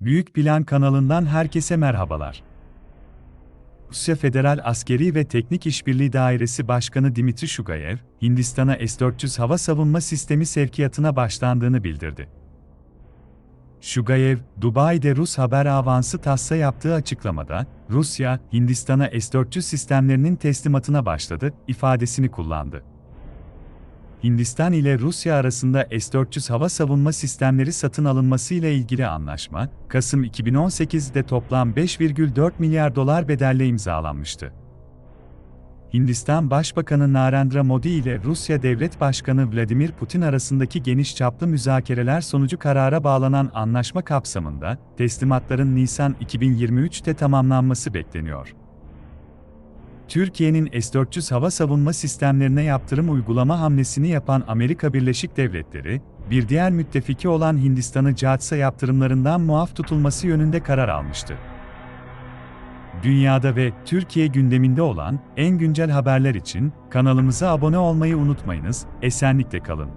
Büyük Plan kanalından herkese merhabalar. Rusya Federal Askeri ve Teknik İşbirliği Dairesi Başkanı Dimitri Şugayev, Hindistan'a S-400 hava savunma sistemi sevkiyatına başlandığını bildirdi. Şugayev, Dubai'de Rus haber avansı TASS'a yaptığı açıklamada, Rusya, Hindistan'a S-400 sistemlerinin teslimatına başladı, ifadesini kullandı. Hindistan ile Rusya arasında S-400 hava savunma sistemleri satın alınması ile ilgili anlaşma, Kasım 2018'de toplam 5,4 milyar dolar bedelle imzalanmıştı. Hindistan Başbakanı Narendra Modi ile Rusya Devlet Başkanı Vladimir Putin arasındaki geniş çaplı müzakereler sonucu karara bağlanan anlaşma kapsamında, teslimatların Nisan 2023'te tamamlanması bekleniyor. Türkiye'nin S-400 hava savunma sistemlerine yaptırım uygulama hamlesini yapan Amerika Birleşik Devletleri, bir diğer müttefiki olan Hindistan'ı CAATS'a yaptırımlarından muaf tutulması yönünde karar almıştı. Dünyada ve Türkiye gündeminde olan en güncel haberler için kanalımıza abone olmayı unutmayınız, esenlikle kalın.